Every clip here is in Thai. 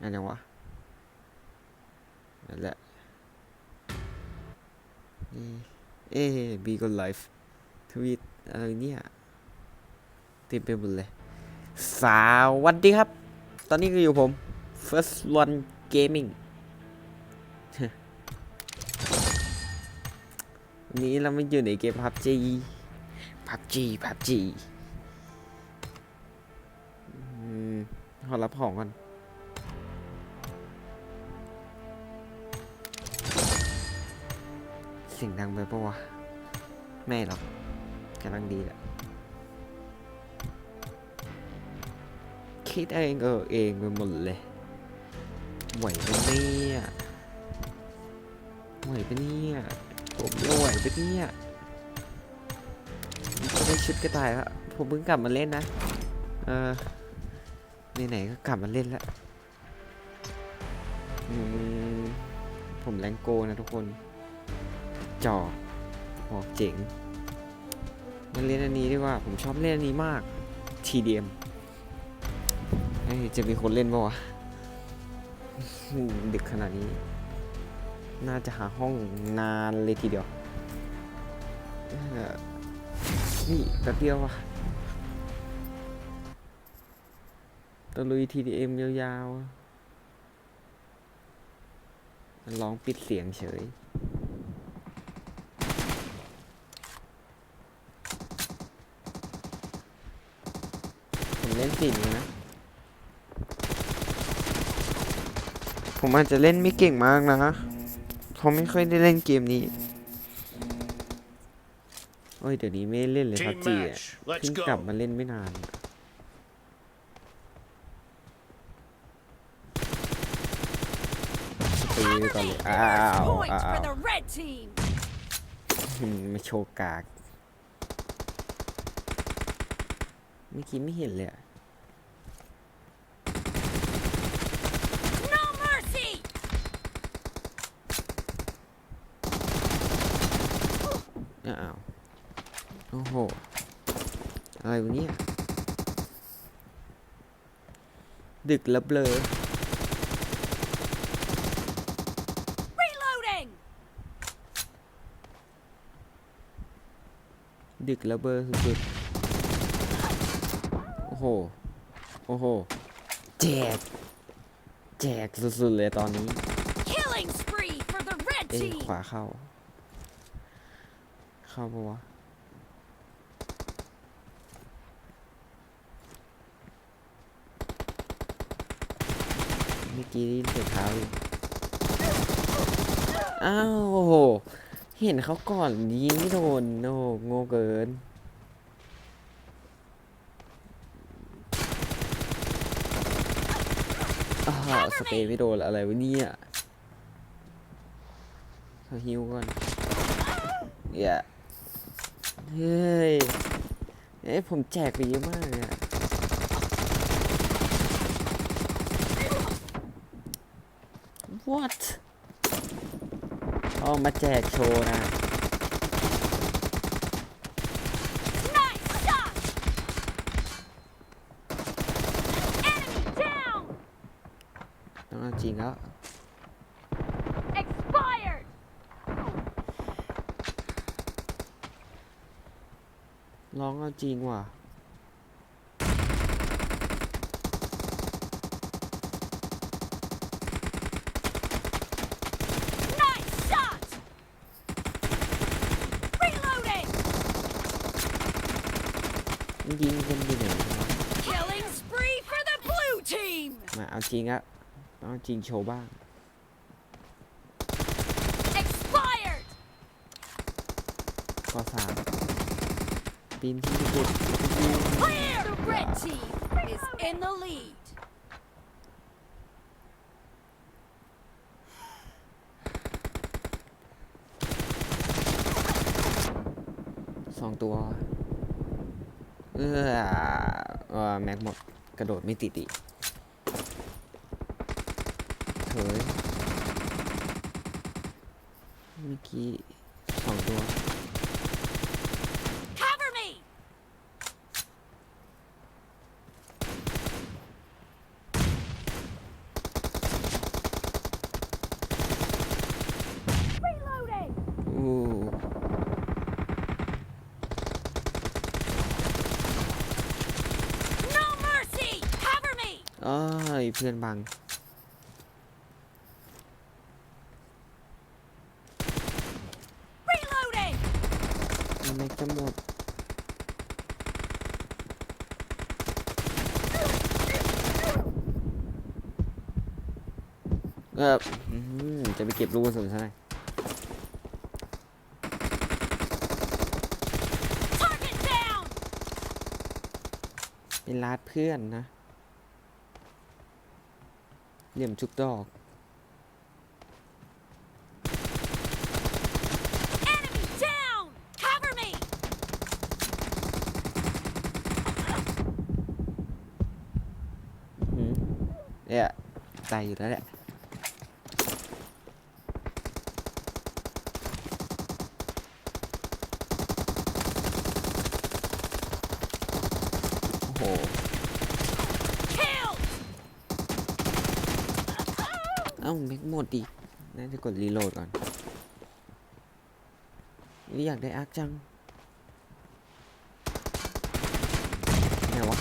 อันยังวะนั่นแหละนี่เอ๊บีกอนไลฟ์ทวีตอะไรเนี่ยต็มไปหมดเลย สวัสดีครับ ตอนนี้ก็อยู่ผม First One Gaming วันนี้เราไม่อยู่ในเกม PUBG PUBG PUBG อืมขอรับของก่อน เสียงดังไปปะวะ ไม่หรอกกำลังดีแหละ คิดเองเออเองไปหมดเลยไหวปะเนี่ยไหวปะเนี่ยผมไม่ไหวปะเนี่ยจะได้ชุดกระต่ายล้วผมเพิ่งกลับมาเล่นนะ เออไหนๆก็กลับมาเล่นแล้วอืมผมแรงโกนะทุกคน จอโอเจ๋งมาเล่นอันนี้ดีกว่า ผมชอบเล่นอันนี้มาก TDM เฮ้ยจะมีคนเล่นปะวะดึกขนาดนี้ น่าจะหาห้องนานเลยทีเดียว นี่แป๊บเดียวว่ะตะลุย TDM ยาวๆร้องปิดเสียงเฉย ผมเล่น สีนี้นะ ผมอาจจะเล่นไม่เก่งมากนะเพราะไม่ค่อยได้เล่นเกมนี้ โอ้ย เดี๋ยวนี้ไม่ได้เล่นเลยครับ Team จีอะ match. เพิ่ Let's งกลับ go. มาเล่นไม่นานสตีไปก่อนเลย อ้าว Points อ้า for ว the red team. อืมมาโชว์กาก เมื่อกี้ไม่เห็นเลยอะ อ้าว โอ้โห อะไรวะเนี่ย ดึกแล้วเบลอ Reloading. ดึกแล้วเบลอสุดๆ โอ้โห โอ้โห แจก แจกสุดๆเลยตอนนี้ Killing spree for the red เอ้ย team. ขวาเข้า เข้าปะวะเมื่อกี้ได้ยินเสียงเท้าอยู่อ้าวโอ้โห เห็นเขาก่อนยิงไม่โดนโอ้โหโง่เกินอ้าวสเปรย์ไม่โดนอะไรวะเนี่ยเขอฮิวก่อนอย่า เฮ้ย เอ้ยผมแจกไปเยอะมากเลยอะ what เอามาแจกโชว์นะ Nice shot. Enemy down. ต้องเอาจริงแล้ว Expired. ร้องเอาจริงว่ะ Nice shot. Reloading. ยิงกันอยู่ไหนวะ Killing spree for the blue team. มาเอาจริงอะเอาจริงโชว์บ้าง Expired. ข้อสาม ปีนที่เด็ดสองตัวเออเออแม็กหมดกระโดดไม่ติดอีกเฮ้ยเมื่อกี้สองตัว Cover me. อ้ย เพื่อนบัง Reloading! แม็กจะหมดเอออื้อหือจะไปเก็บลูกกระสุนซะหน่อย Target down! เป็นลาดเพื่อนนะ เหลี่ยมชุกดอก Enemy down! Cover me! อืมเนี่ยตายอยู่แล้วแหละ โอ้โห Killed! เอ้าแม็กหมดดิน่าจะกดรีโหลดก่อนนี่อยากได้อาร์คจังไหนวะ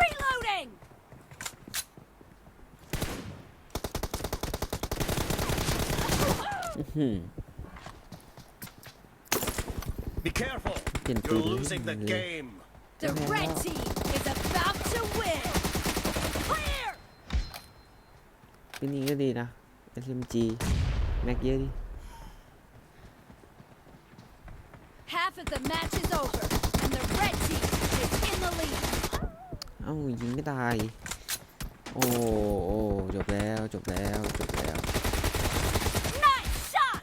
Reloading! อื้อหือ Be careful. Can You're do losing the it. game. The Yeah. red team is about to win! Clear! เป็นนี้ก็ดีนะ SMG แม็กเยอะดิ Half of the match is over, and the red team is in the lead. เอ้ายิงไม่ตาย โอ้โอ้จบแล้วจบแล้วจบแล้ว Nice shot!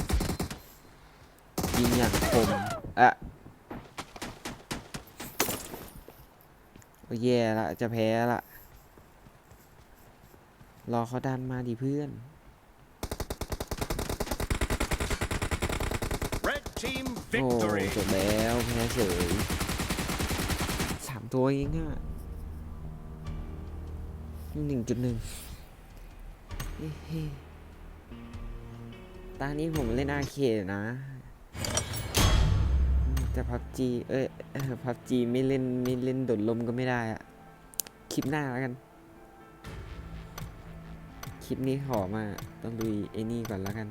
ยิงอย่างคมอะโอ้แย่ละจะแพ้ละ รอเขาดันมาดิเพื่อน Red team โอ้จบแล้วแพ้เฉยสามตัวเองอะหนึ่งจุดหนึ่งตานี้ผมเล่นอาเคนะ แต่พับจีเอ้ยพับจีไม่เล่นไม่เล่นโดดลมก็ไม่ได้อะคลิปหน้าแล้วกัน คลิปนี้ขอมาต้องดูไอ้นี่ก่อนแล้วกัน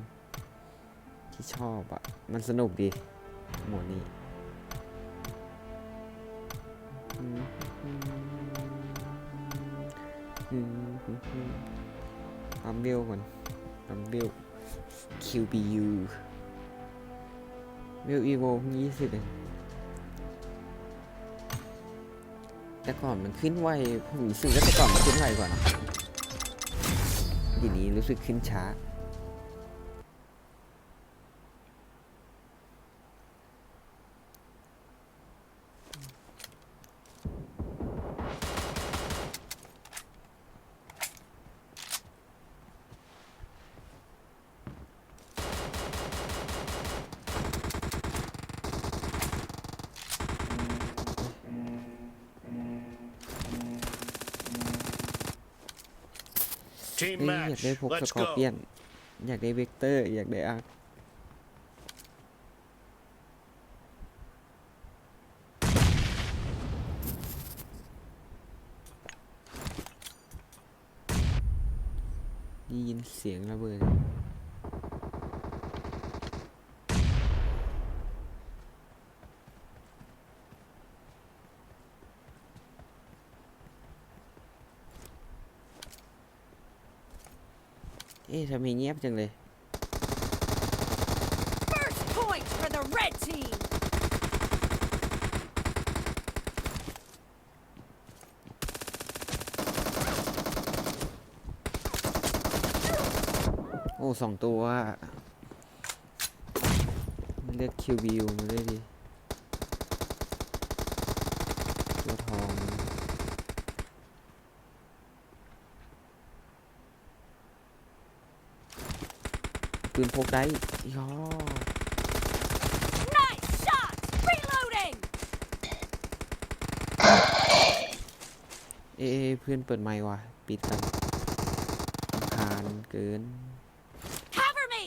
ที่ชอบอะมันสนุกดี หมวดนี้อืมอืมอืมอืมอืมปั๊มเบลก่อนปั๊มเบล QBU เบลอีโวเพิ่งยี่สิบเองแต่ก่อนมันขึ้นไวผมรู้สึกว่าแต่ก่อนมันขึ้นไวกว่านะทีนี้รู้สึกขึ้นช้า เฮ้ยอยาก match. ได้พวกส Let's กอร์เปีย go. นอยากได้เวกเตอร์ อยากได้อาร์คได้ยินเสียงระเบิด เอ๊ะทำไมเงียบจังเลย First point for the red team! โอ้สองตัวมันเลือกคิวบิวมาด้วยดิ ตัวทอง ปืนพกได้ย่อ Nice shot! Reloading! เอะเพื่อนเปิดไมค์ว่ะ ปิดกันรำคาญเกิน Cover me!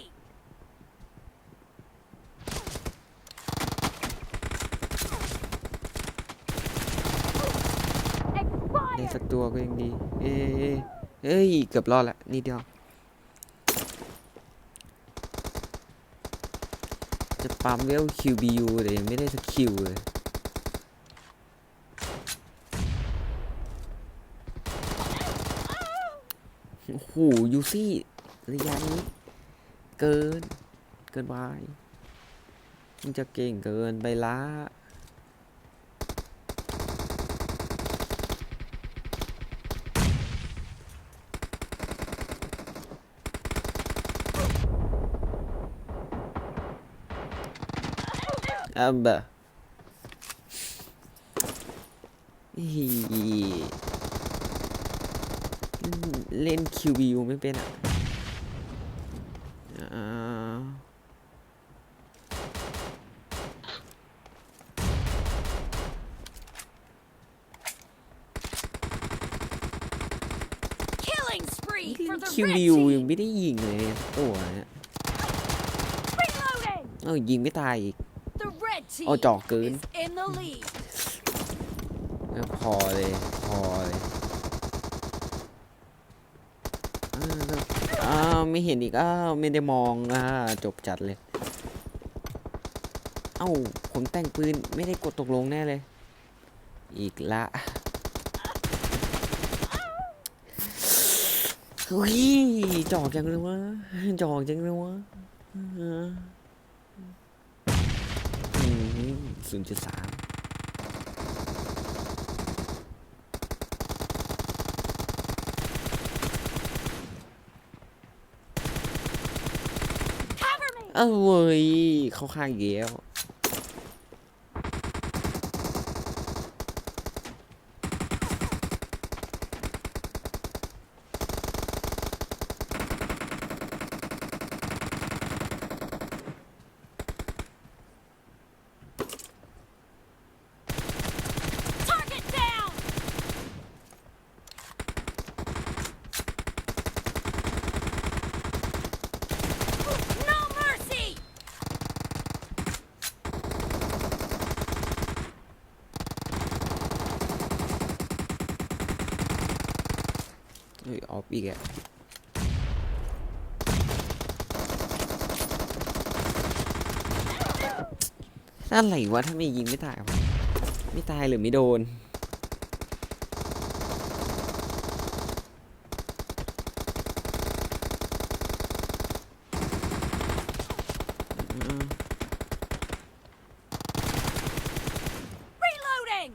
ได้สักตัวก็ยังดี เอ้ยเอ้ย เกือบรอดละนิดเดียว จะปั๊มเวล QBU แต่ยังไม่ได้สักคิวเลยโอ้โหยูซี่ระยะนี้เกิน เกินไปมันจะเก่งเกินไปละ อัมเบอร์อีเล่น QBU ไม่เป็นอะอ่า Killing spree for the red QBU ยัง team. ไม่ได้ยิงเลยสักตัวเนี่ย Reloading. เอ้ายิงไม่ตายอีก The red team โอ้จ่อเกิน is in the lead. เออพอเลย พอเลยอ้าวแล้วอ้าวไม่เห็นอีก อ้าว ไม่ได้มองอ่าจบจัดเลย เอ้า ผมแต่งปืนไม่ได้กดตกลงแน่เลย อีกละเฮ้ยจอกจังเลยวะจอกจังเลยวะ ศูนย์จุดสาม Cover me. เอ้าเว้ยเข้าข้างเกี้ยว ฮ้ยออฟอีกอะอะไรวะถ้าไม่ยิงไม่ตายวะไม่ตายหรือไม่โดน Reloading.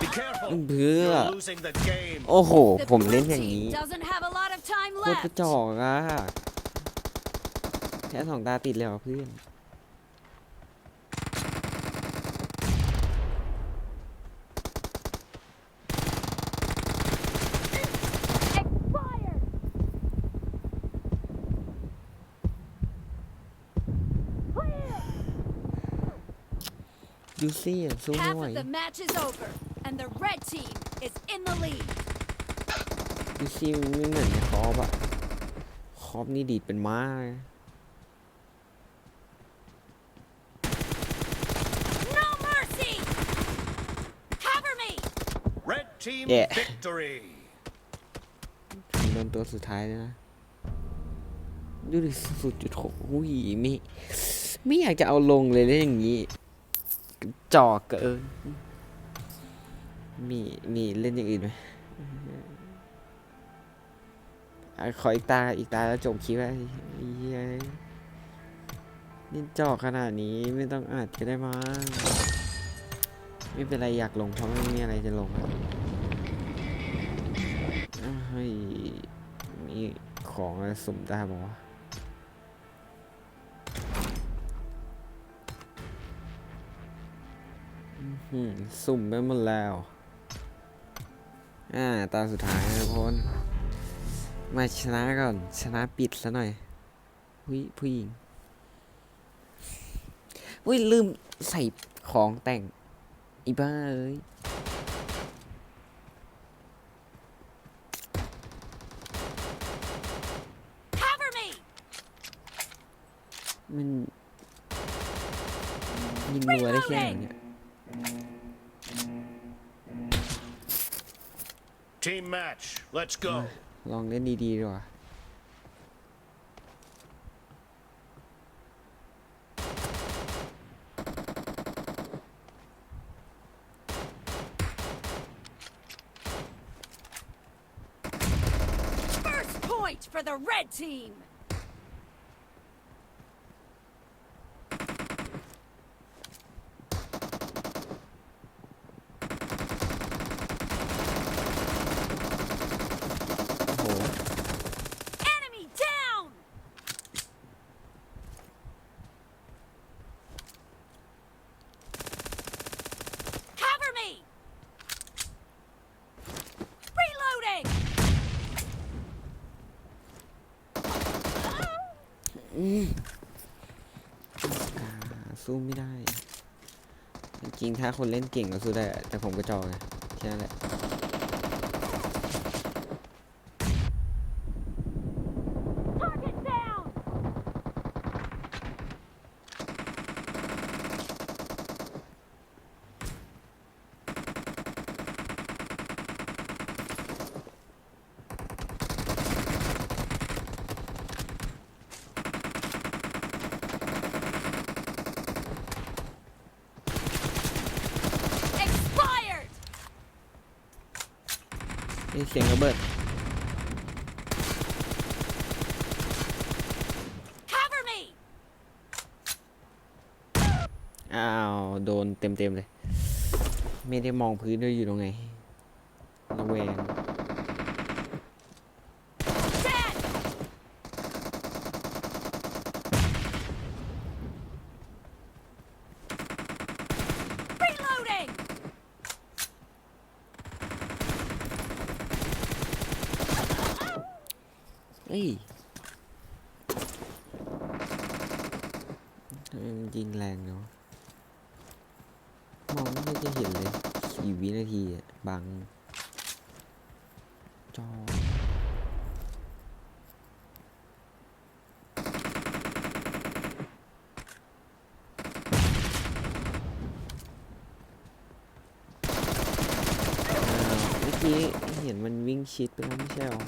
Be careful. เพื่อ You're losing the game. โอ้โห The ผมเล่น blue อย่าง team นี้ doesn't have a lot of time โคตรกระ left. จอกอะแค่สองตาติดเลยเหรอเพื่อน Expired. ยูซี่อะสู้ไม่ Half ไหว of the match is over, and the red team is in the lead. ยูซี่มันไม่เหมือนในคอปอะคอปนี่ดีดเป็นม้าเลย No mercy. Cover me. Red team Yeah. victory. ผมโดนตัวสุดท้ายเลยนะดูดิสุดจุดหกอุ้ยไม่ไม่อยากจะเอาลงเลยเล่นอย่างนี้จอกเกินมีมีเล่นอย่างอื่นไหมอะ ขออีกตาอีกตาแล้วจบคลิปไปเย้ยนี่จอกขนาดนี้ไม่ต้องอัดก็ได้มั้งไม่เป็นไรอยากลงเพราะไม่มีอะไรจะลงอะเฮ้ยมีของอะไรสุ่มได้บอกวะอืมสุ่มไปหมดแล้ว อ่า ตาสุดท้ายนะทุกคน มาชนะก่อน ชนะปิดซะหน่อยหุยผู้หญิงอุ้ยลืมใส่ของแต่ง อีบ้าเอ้ย Cover me. มันยิงรัวได้แค่เนี่ย Team match. Let's go. ลองเล่นดีๆดีกว่า First point for the red team. โอ้โห Enemy down. Cover me. Reloading. กา สู้ไม่ได้ จริงๆถ้าคนเล่นเก่งก็สู้ได้ แต่ผมก็จอกไงแค่นั้นแหละ Target down. 'Expired. นี่เสียงระเบิด Cover me. อ้าว โดนเต็มๆเลย ไม่ได้มองพื้นด้วยอยู่ตรงไหนระแวง Dead. Reloading. เอ้ยทำไมมันยิงแรงเนาะ มองไม่ได้เห็นเลยกี่วินาทีอะบัง จอ อ้าวเมื่อกี้เห็นมันวิ่ง ชิดไปแล้วไม่ใช่หรอ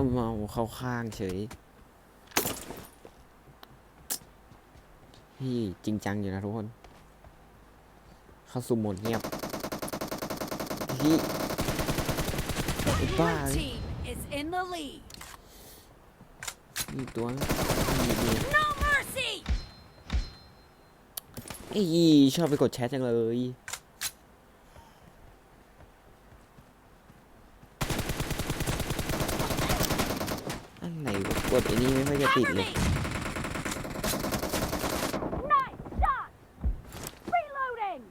เอาเมาเข้าข้างเฉยพี่จริงจังอยู่นะทุกคน เข้าสู่โหมดเงียบพี่ The Goodbye. blue team is in the lead. มีตัวนะมีมี No mercy. เอ้ยชอบไปกดแชทจังเลย อะไรวะกดไอ้นี่ไม่ค่อยจะ ติด Cover เลย me. Nice shot. Reloading.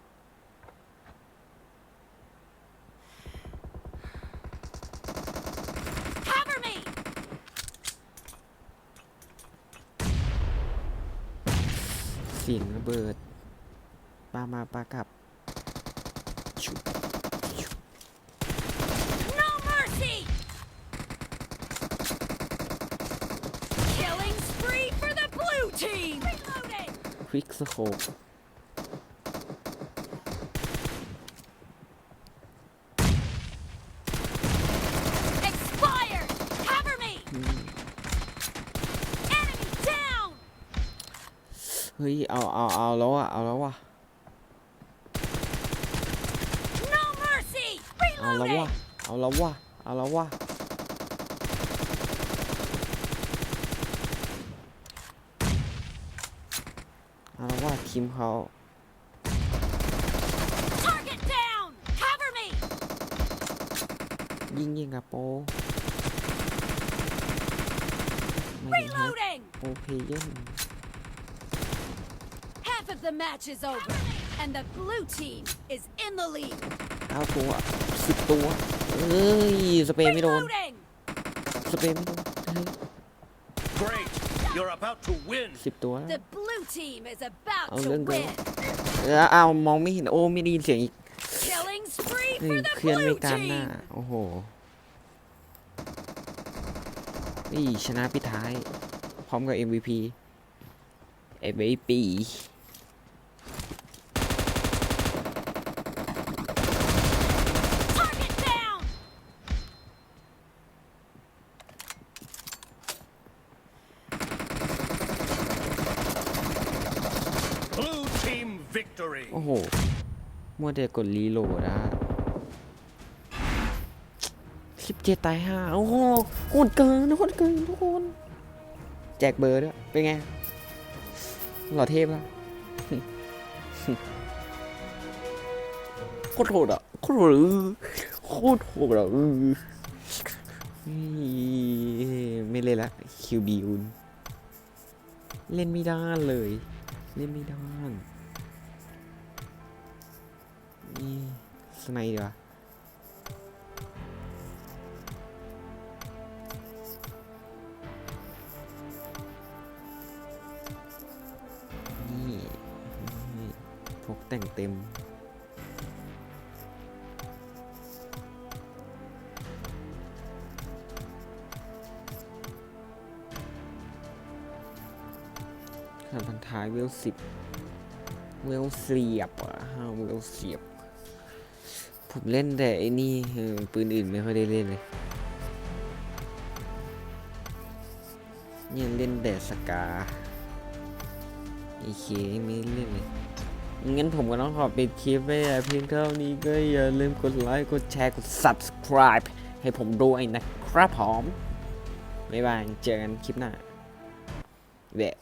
Cover me. เสียงระเบิดปามาปากลับชุบ No mercy. Killing spree for the blue team. Reloading. ควิกสโคป Expired. Cover me. Enemy down. เฮ้ยเอาเทีมเขา Target down. Cover me. ยิงยิงกับโป ไม่ Reloading! โอเพเยน Half of the match is over, and the blue team is in the lead. เก้าตัวสิบตัว เอ้ย สเปรย์ไม่โดน Reloading! สเปรย์ไม่โดนเฮ้ย Great. You're about to win. สิบตัวแล้ว The blue team is about Oh, to look, win. เอออ้าวมองไม่เห็นโอ้ไม่ได้ยินเสียงอีก Killing spree หนึ่ for ง the เคลื่อนไม่ blue การหน้า team. โอ้โหนี่ชนะปิดท้าย พร้อมกับ MVP MVP Target down! Blue team victory. โอ้โห มัวแต่กดรีโหลดอะสิบเจ็ดตายห้าโอ้โหโคตรเกินโคตรเกินทุกคน แจกเบอร์ด้วย เป็นไง หล่อเทพละโคตรโหดอะโคตรโหดอะโคตรโหดอะเออไม่เล่นละคิวบีอุนเล่นไม่ได้เลย เล่นไม่ได้ นี่สไนด์ดีกว่านี่พกแต่งเต็มขันพันท้ายเวลสิบเวลเสียบอะห้าเวลเสียบ ผมเล่นแต่ไอ้นี่ปืนอื่นไม่ค่อยได้เล่นเลยเนี่ยเล่นแต่สกาไอเคไม่เล่นเลยงั้นผมก็ต้องขอปิดคลิปไปแต่เพียงเท่านี้ก็อย่าลืมกดไลค์กดแชร์กด subscribe ให้ผมด้วยนะครับผมบ๊ายบายเจอกันคลิปหน้าเวะ